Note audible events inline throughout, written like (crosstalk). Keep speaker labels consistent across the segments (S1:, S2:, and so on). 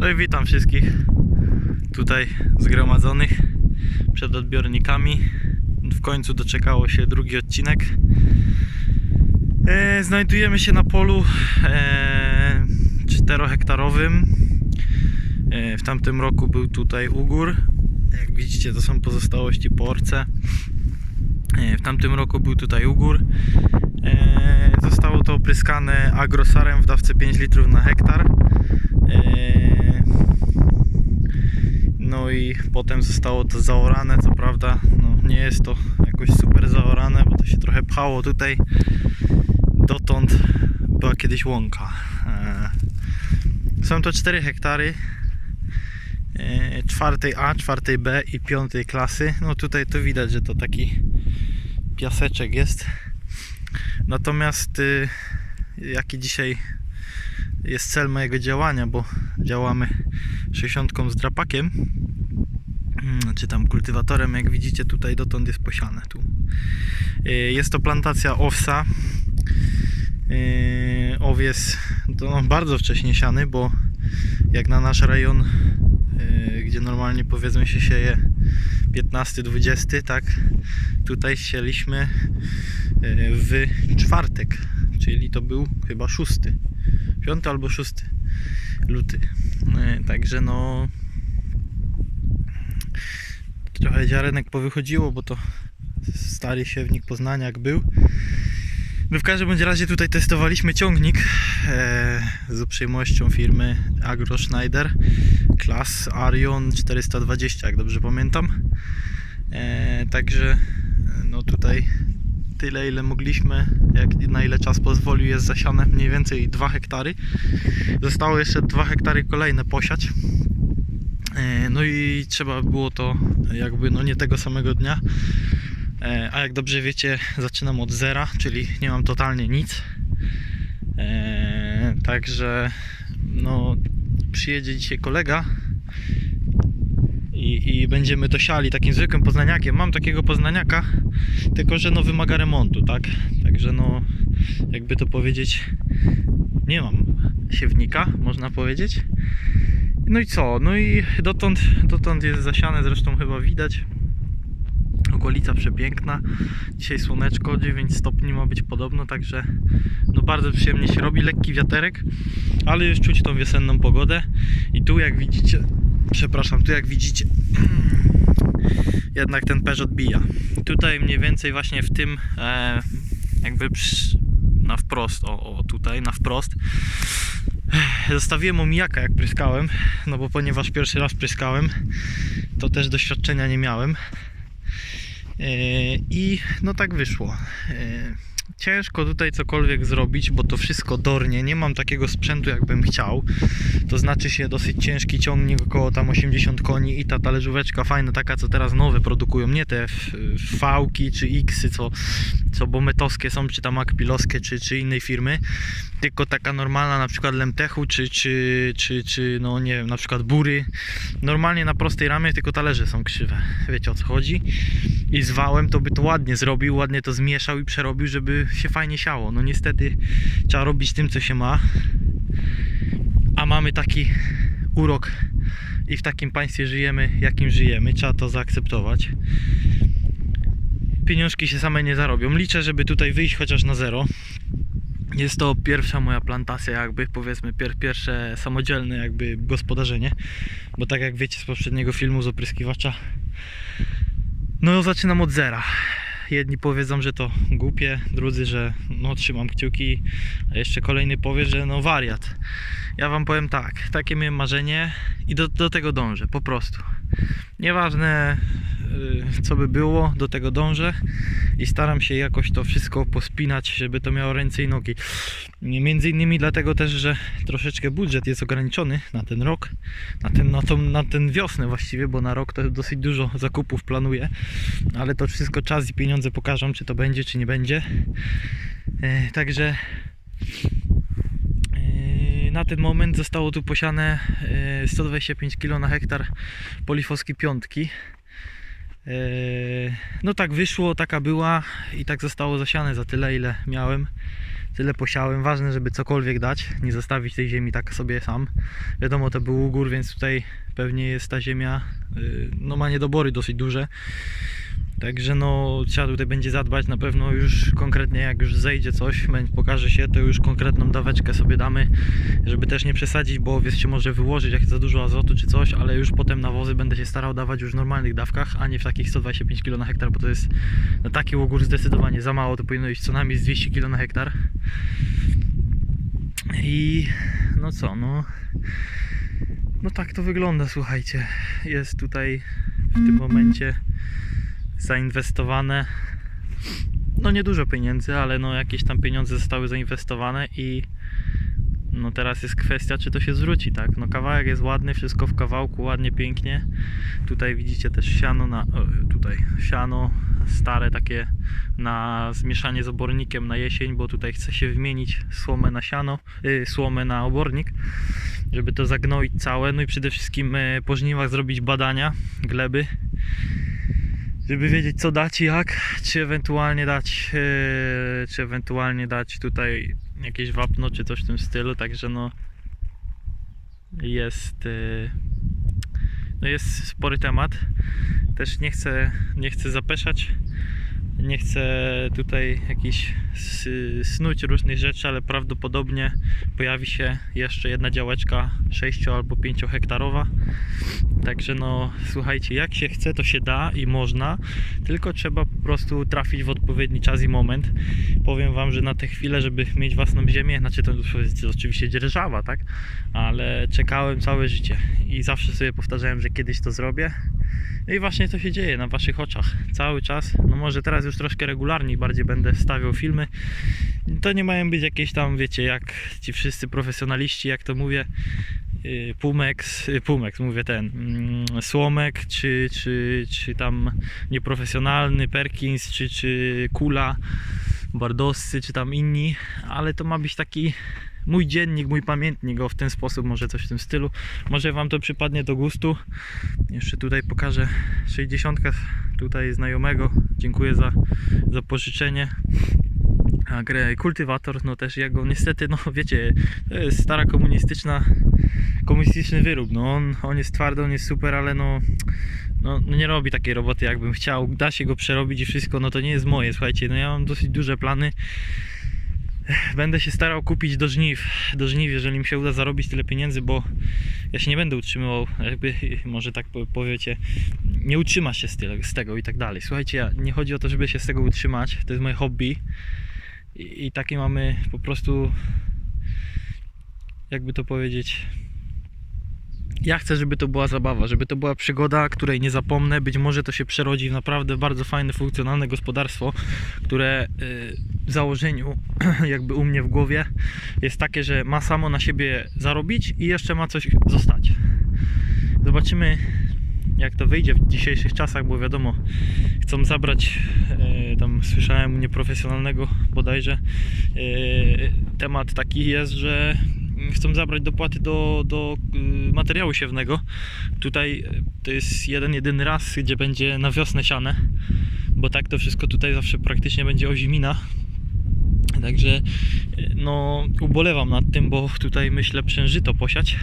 S1: No i witam wszystkich tutaj zgromadzonych przed odbiornikami. W końcu doczekało się drugi odcinek. E, znajdujemy się na polu e, 4-hektarowym. E, w tamtym roku był tutaj ugór. Jak widzicie, to są pozostałości po orce. E, w tamtym roku był tutaj ugór. E, zostało to opryskane agrosarem w dawce 5 litrów na hektar. E, No i potem zostało to zaorane, co prawda no, nie jest to jakoś super zaorane, bo to się trochę pchało tutaj. Dotąd była kiedyś łąka. E, Są to 4 hektary e, czwartej A, czwartej B i piątej klasy. No tutaj to widać, że to taki piaseczek jest. Natomiast y, jaki dzisiaj jest cel mojego działania, bo działamy 60 z drapakiem, mm, czy tam kultywatorem, jak widzicie tutaj dotąd jest posiane tu. Y, Jest to plantacja owsa. Y, Owies no, bardzo wcześnie siany, bo jak na nasz rejon, y, gdzie normalnie powiedzmy się sieje 15-20, tak, tutaj sieliśmy w czwartek, czyli to był chyba szósty, piąty albo szósty luty. Y, Także no trochę ziarenek powychodziło, bo to stary siewnik Poznaniak był. No w każdym bądź razie tutaj testowaliśmy ciągnik e, z uprzejmością firmy Agro Schneider klas Arion 420, jak dobrze pamiętam. E, także e, no tutaj tyle ile mogliśmy, jak na ile czas pozwolił jest zasiane mniej więcej 2 hektary. Zostało jeszcze 2 hektary kolejne posiać. E, No i trzeba było to jakby no nie tego samego dnia. E, A jak dobrze wiecie, zaczynam od zera, czyli nie mam totalnie nic. E, Także no przyjedzie dzisiaj kolega i, i będziemy to siali takim zwykłym poznaniakiem. Mam takiego poznaniaka, tylko że no wymaga remontu, tak? Także no jakby to powiedzieć, nie mam siewnika, można powiedzieć. No i co? No i dotąd, dotąd jest zasiane, zresztą chyba widać. Okolica przepiękna. Dzisiaj słoneczko, 9 stopni ma być podobno, także no bardzo przyjemnie się robi. Lekki wiaterek, ale już czuć tą wiosenną pogodę. I tu jak widzicie, przepraszam, tu jak widzicie, (clears throat) jednak ten perz odbija. Tutaj mniej więcej właśnie w tym e, jakby na wprost, o, o tutaj na wprost Zostawiłem omijaka jak pryskałem, no bo ponieważ pierwszy raz pryskałem, to też doświadczenia nie miałem. Yy, I no tak wyszło. Yy, Ciężko tutaj cokolwiek zrobić, bo to wszystko dornie. Nie mam takiego sprzętu, jakbym chciał. To znaczy się dosyć ciężki ciągnik, około tam 80 koni i ta talerzóweczka fajna, taka co teraz nowe produkują. Nie te f- V-ki czy X-y, co, co bometowskie są, czy tam akpilowskie, czy, czy innej firmy. Tylko taka normalna, na przykład Lemtechu, czy, czy, czy, czy no nie wiem, na przykład Bury. Normalnie na prostej ramie, tylko talerze są krzywe. Wiecie o co chodzi? I z wałem to by to ładnie zrobił, ładnie to zmieszał i przerobił, żeby się fajnie siało. No niestety trzeba robić tym, co się ma. A mamy taki urok i w takim państwie żyjemy, jakim żyjemy. Trzeba to zaakceptować. Pieniążki się same nie zarobią. Liczę, żeby tutaj wyjść chociaż na zero. Jest to pierwsza moja plantacja, jakby powiedzmy pier pierwsze samodzielne jakby gospodarzenie, bo tak jak wiecie z poprzedniego filmu z opryskiwacza, no zaczynam od zera. Jedni powiedzą, że to głupie, drudzy, że no trzymam kciuki, a jeszcze kolejny powie, że no wariat. Ja wam powiem tak, takie miałem marzenie i do, do tego dążę, po prostu. Nieważne co by było, do tego dążę i staram się jakoś to wszystko pospinać, żeby to miało ręce i nogi. Między innymi dlatego też, że troszeczkę budżet jest ograniczony na ten rok, na ten, na tą, na ten wiosnę właściwie, bo na rok to dosyć dużo zakupów planuję, ale to wszystko czas i pieniądze pokażą, czy to będzie, czy nie będzie. E, Także e, na ten moment zostało tu posiane e, 125 kg na hektar polifoski piątki. E, No tak wyszło, taka była i tak zostało zasiane za tyle ile miałem. Tyle posiałem. Ważne, żeby cokolwiek dać, nie zostawić tej ziemi tak sobie sam. Wiadomo, to był ugór, więc tutaj pewnie jest ta ziemia, y, no ma niedobory dosyć duże. Także no trzeba tutaj będzie zadbać na pewno już konkretnie jak już zejdzie coś, pokaże się, to już konkretną daweczkę sobie damy, żeby też nie przesadzić, bo owiec się może wyłożyć jak za dużo azotu czy coś, ale już potem nawozy będę się starał dawać już w normalnych dawkach, a nie w takich 125 kg na hektar, bo to jest na taki ogór zdecydowanie za mało, to powinno iść co najmniej z 200 kg na hektar. I no co, no no tak to wygląda, słuchajcie. Jest tutaj w tym momencie zainwestowane no niedużo pieniędzy, ale no jakieś tam pieniądze zostały zainwestowane i no teraz jest kwestia, czy to się zwróci, tak? No kawałek jest ładny, wszystko w kawałku, ładnie, pięknie. Tutaj widzicie też siano na, tutaj siano stare takie na zmieszanie z obornikiem na jesień, bo tutaj chce się wymienić słomę na siano, y, słomę na obornik, żeby to zagnoić całe, no i przede wszystkim y, po żniwach zrobić badania gleby, żeby wiedzieć co dać i jak, czy ewentualnie dać, yy, czy ewentualnie dać tutaj jakieś wapno, czy coś w tym stylu, także no jest yy, no jest spory temat. Też nie chcę, nie chcę zapeszać, nie chcę tutaj jakiś snuć różnych rzeczy, ale prawdopodobnie pojawi się jeszcze jedna działeczka 6 albo 5 hektarowa. Także no słuchajcie, jak się chce, to się da i można, tylko trzeba po prostu trafić w odpowiedni czas i moment. Powiem wam, że na tę chwilę, żeby mieć własną ziemię, znaczy to jest oczywiście dzierżawa, tak? Ale czekałem całe życie i zawsze sobie powtarzałem, że kiedyś to zrobię. No i właśnie to się dzieje na waszych oczach cały czas. No może teraz już troszkę regularniej bardziej będę stawiał filmy. To nie mają być jakieś tam, wiecie, jak ci wszyscy profesjonaliści, jak to mówię, y, Pumex, y, Pumex, mówię ten, mm, Słomek, czy, czy, czy tam nieprofesjonalny Perkins, czy, czy Kula, Bardoscy, czy tam inni, ale to ma być taki mój dziennik, mój pamiętnik, o w ten sposób, może coś w tym stylu. Może Wam to przypadnie do gustu. Jeszcze tutaj pokażę 60 tutaj znajomego. Dziękuję za, za pożyczenie. A grę kultywator, no też jego niestety, no (laughs) wiecie, to jest stara komunistyczna, komunistyczny wyrób. No on, on jest twardy, on jest super, ale no, no, no nie robi takiej roboty jakbym chciał. Da się go przerobić i wszystko, no to nie jest moje. Słuchajcie, no ja mam dosyć duże plany. Będę się starał kupić do żniw, do żniw, jeżeli mi się uda zarobić tyle pieniędzy, bo ja się nie będę utrzymywał, jakby, może tak po- powiecie, nie utrzyma się z, tyle, z tego i tak dalej. Słuchajcie, nie chodzi o to, żeby się z tego utrzymać, to jest moje hobby. I, i takie mamy po prostu, jakby to powiedzieć, ja chcę, żeby to była zabawa, żeby to była przygoda, której nie zapomnę. Być może to się przerodzi w naprawdę bardzo fajne, funkcjonalne gospodarstwo, które y, w założeniu, (clears throat) jakby u mnie w głowie, jest takie, że ma samo na siebie zarobić i jeszcze ma coś zostać. Zobaczymy, jak to wyjdzie w dzisiejszych czasach, bo wiadomo, chcą zabrać, e, tam słyszałem nieprofesjonalnego bodajże, e, temat taki jest, że chcą zabrać dopłaty do, do y, materiału siewnego. Tutaj e, to jest jeden, jedyny raz, gdzie będzie na wiosnę siane, bo tak to wszystko tutaj zawsze praktycznie będzie ozimina. Także e, no ubolewam nad tym, bo tutaj myślę przężyto posiać.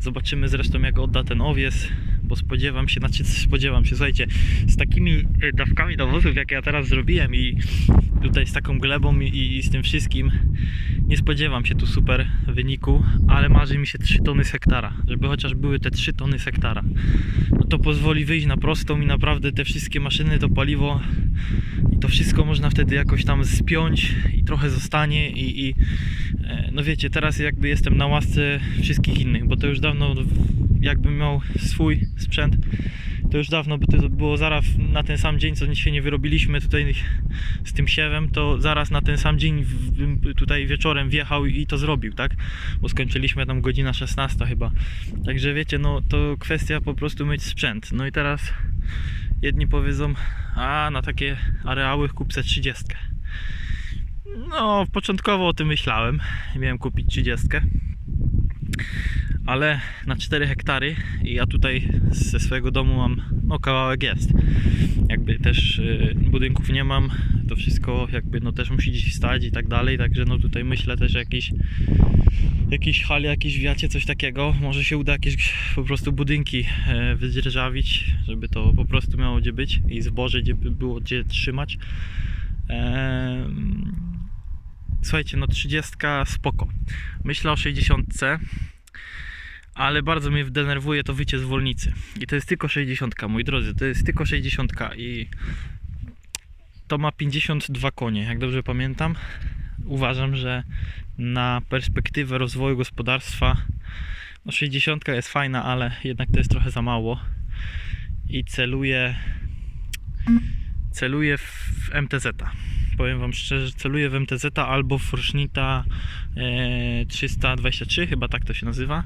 S1: Zobaczymy zresztą jak odda ten owiec, bo spodziewam się, znaczy spodziewam się, słuchajcie, z takimi e, dawkami nawozów jak ja teraz zrobiłem i tutaj z taką glebą i, i z tym wszystkim nie spodziewam się tu super wyniku, ale marzy mi się 3 tony hektara, żeby chociaż były te 3 tony hektara. No to pozwoli wyjść na prostą i naprawdę te wszystkie maszyny, to paliwo i to wszystko można wtedy jakoś tam spiąć i trochę zostanie i, i e, no wiecie, teraz jakby jestem na łasce wszystkich innych, bo to już dawno jakbym miał swój sprzęt, to już dawno by to było zaraz na ten sam dzień, co się nie wyrobiliśmy tutaj z tym siewem, to zaraz na ten sam dzień bym tutaj wieczorem wjechał i to zrobił, tak? Bo skończyliśmy tam godzina 16 chyba. Także wiecie, no to kwestia po prostu mieć sprzęt. No i teraz jedni powiedzą, a na takie areały kup se 30. No, początkowo o tym myślałem. Miałem kupić 30. ale na 4 hektary i ja tutaj ze swojego domu mam, no kawałek jest. Jakby też y, budynków nie mam, to wszystko jakby no też musi gdzieś stać i tak dalej, także no tutaj myślę też jakiś jakiejś hali, jakieś wiacie, coś takiego. Może się uda jakieś po prostu budynki e, wydzierżawić, żeby to po prostu miało gdzie być i zboże gdzie by było gdzie trzymać. Em, Słuchajcie, no 30 spoko. Myślę o 60, ale bardzo mnie denerwuje to wycie zwolnicy. I to jest tylko 60, moi drodzy, to jest tylko 60 i to ma 52 konie, jak dobrze pamiętam. Uważam, że na perspektywę rozwoju gospodarstwa no 60 jest fajna, ale jednak to jest trochę za mało. I celuję celuję w MTZ. Powiem Wam szczerze, celuję w MTZ albo w Forsznita e, 323, chyba tak to się nazywa,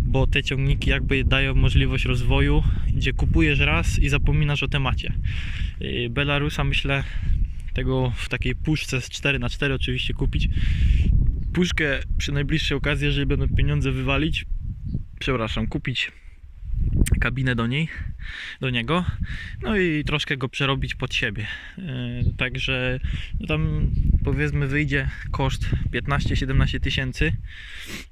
S1: bo te ciągniki jakby dają możliwość rozwoju, gdzie kupujesz raz i zapominasz o temacie. E, Belarusa myślę tego w takiej puszce z 4x4 oczywiście kupić. Puszkę przy najbliższej okazji, jeżeli będą pieniądze wywalić, przepraszam, kupić kabinę do niej, do niego, no i troszkę go przerobić pod siebie. Yy, Także no tam powiedzmy wyjdzie koszt 15-17 tysięcy,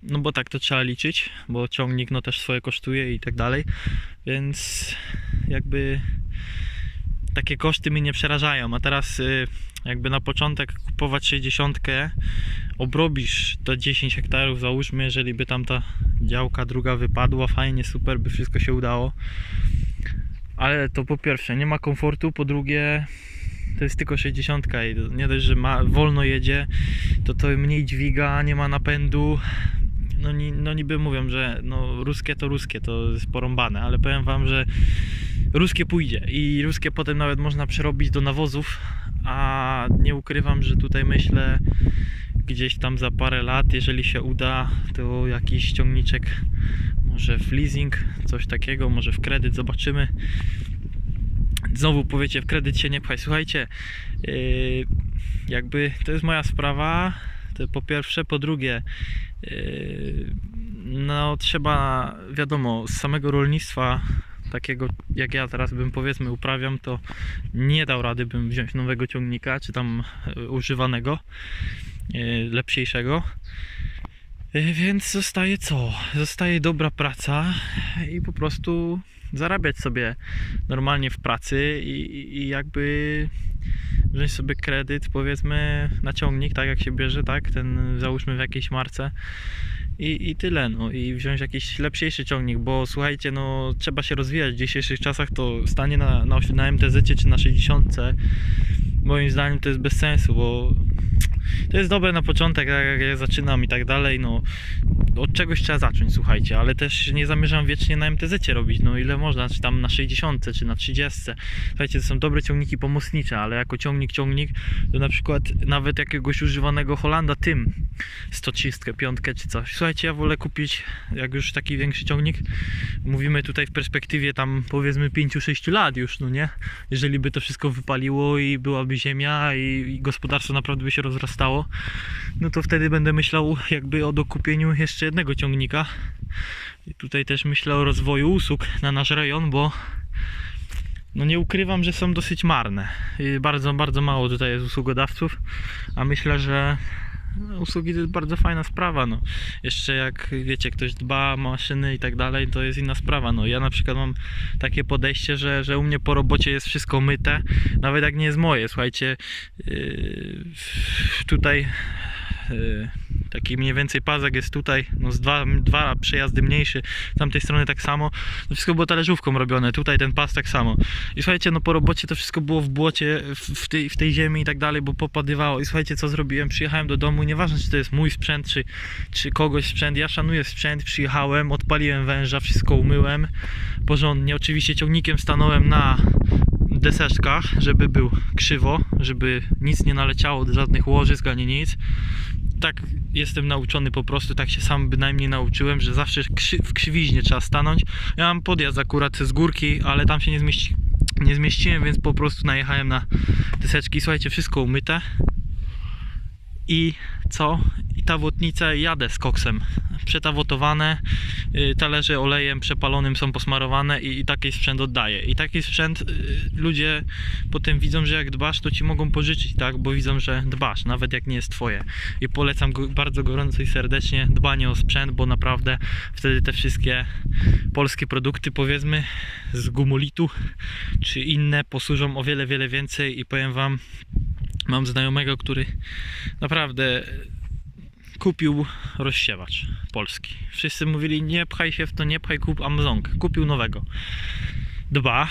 S1: no bo tak to trzeba liczyć, bo ciągnik no też swoje kosztuje i tak dalej, więc jakby takie koszty mnie nie przerażają, a teraz y, jakby na początek kupować 60, obrobisz to 10 hektarów, załóżmy, jeżeli by tam ta działka druga wypadła, fajnie, super, by wszystko się udało. Ale to po pierwsze, nie ma komfortu, po drugie, to jest tylko 60 i nie dość, że ma, wolno jedzie, to to mniej dźwiga, nie ma napędu. No, ni, no niby mówią, że no, ruskie to ruskie, to jest porąbane, ale powiem wam, że ruskie pójdzie i ruskie potem nawet można przerobić do nawozów, a nie ukrywam, że tutaj myślę gdzieś tam za parę lat, jeżeli się uda, to jakiś ciągniczek może w leasing, coś takiego, może w kredyt, zobaczymy. Znowu powiecie, w kredyt się nie pchaj. Słuchajcie, yy, jakby to jest moja sprawa, to po pierwsze, po drugie, yy, no trzeba, wiadomo, z samego rolnictwa takiego jak ja teraz bym powiedzmy uprawiam, to nie dał rady bym wziąć nowego ciągnika, czy tam e, używanego, lepsiejszego. E, Więc zostaje co? Zostaje dobra praca i po prostu zarabiać sobie normalnie w pracy i, i- jakby wziąć sobie kredyt powiedzmy na ciągnik, tak jak się bierze, tak? Ten załóżmy w jakiejś marce i, i tyle, no i wziąć jakiś lepszy ciągnik, bo słuchajcie, no trzeba się rozwijać w dzisiejszych czasach, to stanie na, na, na MTZ czy na 60 moim zdaniem to jest bez sensu, bo to jest dobre na początek, tak jak ja zaczynam i tak dalej, no od czegoś trzeba zacząć, słuchajcie, ale też nie zamierzam wiecznie na MTZ robić, no ile można, czy tam na 60, czy na 30. Słuchajcie, to są dobre ciągniki pomocnicze, ale jako ciągnik, ciągnik, to na przykład nawet jakiegoś używanego Holanda tym 135 czy coś. Słuchajcie, ja wolę kupić, jak już taki większy ciągnik, mówimy tutaj w perspektywie tam powiedzmy 5-6 lat już, no nie? Jeżeli by to wszystko wypaliło i byłaby ziemia i, i gospodarstwo naprawdę by się rozrastało, no to wtedy będę myślał jakby o dokupieniu jeszcze jednego ciągnika. I tutaj też myślę o rozwoju usług na nasz rejon, bo no nie ukrywam, że są dosyć marne. I bardzo, bardzo mało tutaj jest usługodawców, a myślę, że no, usługi to jest bardzo fajna sprawa. No. Jeszcze jak wiecie, ktoś dba o maszyny i tak dalej, to jest inna sprawa. No, ja na przykład mam takie podejście, że, że u mnie po robocie jest wszystko myte, nawet jak nie jest moje. Słuchajcie, yy, tutaj taki mniej więcej pazek jest tutaj, no z dwa, dwa przejazdy mniejszy, z tamtej strony tak samo. To wszystko było talerzówką robione, tutaj ten pas tak samo. I słuchajcie, no po robocie to wszystko było w błocie, w, w, tej, w tej ziemi i tak dalej, bo popadywało. I słuchajcie, co zrobiłem? Przyjechałem do domu, nieważne czy to jest mój sprzęt, czy, czy kogoś sprzęt, ja szanuję sprzęt, przyjechałem, odpaliłem węża, wszystko umyłem porządnie. Oczywiście ciągnikiem stanąłem na deseczkach, żeby był krzywo, żeby nic nie naleciało do żadnych łożysk ani nic. Tak jestem nauczony po prostu, tak się sam bynajmniej nauczyłem, że zawsze w krzywiźnie trzeba stanąć. Ja mam podjazd akurat z górki, ale tam się nie, zmieści, nie zmieściłem, więc po prostu najechałem na deseczki. Słuchajcie, wszystko umyte. I co? I ta włotnica jadę z koksem. Przetawotowane, y, talerze olejem przepalonym są posmarowane i, i taki sprzęt oddaję. I taki sprzęt y, ludzie potem widzą, że jak dbasz, to ci mogą pożyczyć, tak? Bo widzą, że dbasz, nawet jak nie jest twoje. I polecam bardzo gorąco i serdecznie dbanie o sprzęt, bo naprawdę wtedy te wszystkie polskie produkty, powiedzmy, z gumulitu czy inne posłużą o wiele, wiele więcej i powiem wam, mam znajomego, który naprawdę kupił rozsiewacz polski. Wszyscy mówili, nie pchaj się w to, nie pchaj, kup Amazonkę. Kupił nowego. Dba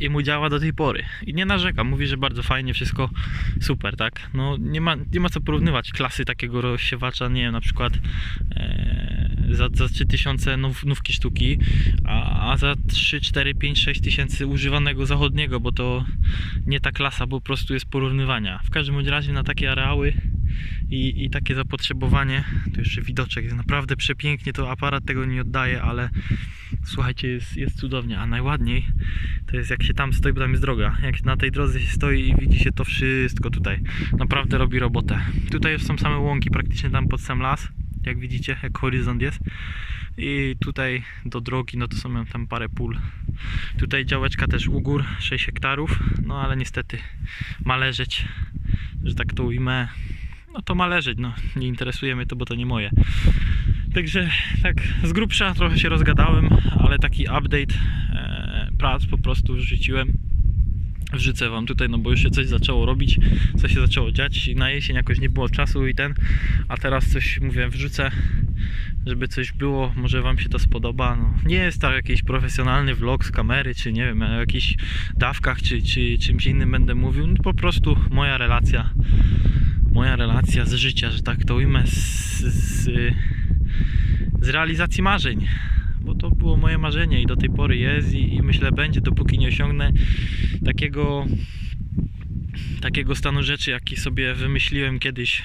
S1: i mu działa do tej pory. I nie narzeka, mówi, że bardzo fajnie, wszystko super, tak? No nie ma, nie ma co porównywać klasy takiego rozsiewacza, nie wiem, na przykład e, za, za 3000 nów, nówki sztuki, a, a za 3, 4, 5, 6 tysięcy używanego zachodniego, bo to nie ta klasa po prostu jest porównywania. W każdym razie na takie areały i, i takie zapotrzebowanie, to jeszcze widoczek jest naprawdę przepięknie, to aparat tego nie oddaje, ale słuchajcie, jest, jest cudownie, a najładniej to jest jak się tam stoi, bo tam jest droga, jak na tej drodze się stoi i widzi się to wszystko tutaj, naprawdę robi robotę. Tutaj są same łąki, praktycznie tam pod sam las, jak widzicie, jak horyzont jest i tutaj do drogi, no to są tam parę pól. Tutaj działeczka też u gór, 6 hektarów, no ale niestety ma leżeć, że tak to ujmę, no to ma leżeć, no nie interesuje mnie to, bo to nie moje. Także tak z grubsza trochę się rozgadałem, ale taki update e, prac po prostu wrzuciłem. Wrzucę wam tutaj, no bo już się coś zaczęło robić, coś się zaczęło dziać. Na jesień jakoś nie było czasu i ten, a teraz coś mówię, wrzucę, żeby coś było, może wam się to spodoba. No, nie jest tak jakiś profesjonalny vlog z kamery, czy nie wiem, o jakichś dawkach, czy, czy czymś innym będę mówił. No, po prostu moja relacja, moja relacja z życia, że tak to ujmę, z, z, z realizacji marzeń. Bo to było moje marzenie i do tej pory jest i, i myślę będzie, dopóki nie osiągnę takiego takiego stanu rzeczy, jaki sobie wymyśliłem kiedyś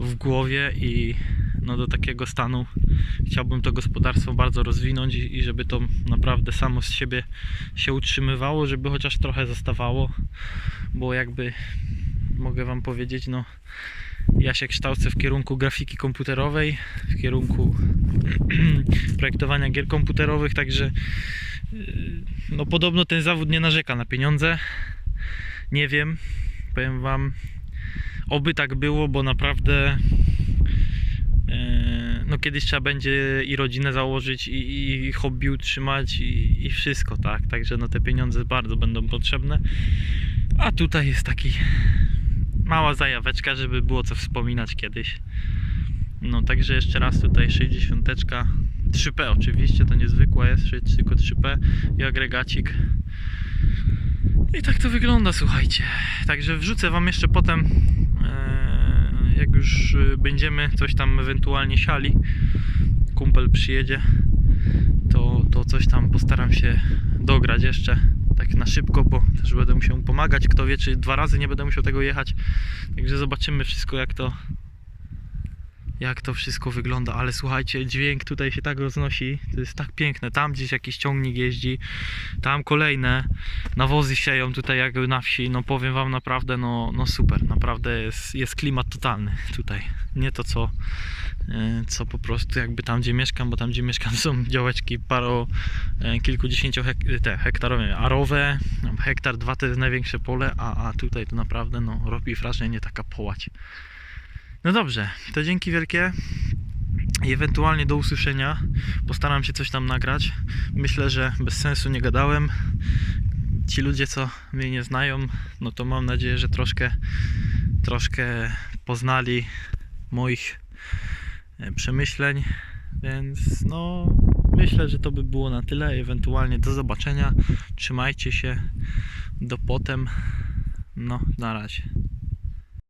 S1: w głowie i no do takiego stanu chciałbym to gospodarstwo bardzo rozwinąć i, i żeby to naprawdę samo z siebie się utrzymywało, żeby chociaż trochę zostawało, bo jakby mogę wam powiedzieć, no ja się kształcę w kierunku grafiki komputerowej, w kierunku (clears throat) projektowania gier komputerowych, także yy, no podobno ten zawód nie narzeka na pieniądze. Nie wiem, powiem wam, oby tak było, bo naprawdę e, no kiedyś trzeba będzie i rodzinę założyć i, i hobby utrzymać i, i wszystko, tak, także no te pieniądze bardzo będą potrzebne, a tutaj jest taki mała zajaweczka, żeby było co wspominać kiedyś. No także jeszcze raz tutaj 60 3P oczywiście, to niezwykła jest, tylko 3P i agregacik. I tak to wygląda, słuchajcie. Także wrzucę wam jeszcze potem, e, jak już e, będziemy coś tam ewentualnie siali, kumpel przyjedzie, to, to coś tam postaram się dograć jeszcze tak na szybko, bo też będę musiał mu pomagać. Kto wie, czy dwa razy nie będę musiał tego jechać. Także zobaczymy wszystko, jak to jak to wszystko wygląda, ale słuchajcie, dźwięk tutaj się tak roznosi, to jest tak piękne, tam gdzieś jakiś ciągnik jeździ, tam kolejne nawozy sieją tutaj jakby na wsi, no powiem wam naprawdę, no, no super, naprawdę jest, jest klimat totalny tutaj, nie to co, co po prostu jakby tam gdzie mieszkam, bo tam gdzie mieszkam są działeczki paro, e, kilkudziesięciu hek, te hektarowe, arowe, hektar dwa to jest największe pole, a, a tutaj to naprawdę no robi wrażenie taka połać. No dobrze, to dzięki wielkie. I ewentualnie do usłyszenia. Postaram się coś tam nagrać. Myślę, że bez sensu nie gadałem. Ci ludzie, co mnie nie znają, no to mam nadzieję, że troszkę, troszkę poznali moich e, przemyśleń. Więc no, myślę, że to by było na tyle. Ewentualnie do zobaczenia. Trzymajcie się. Do potem. No, na razie.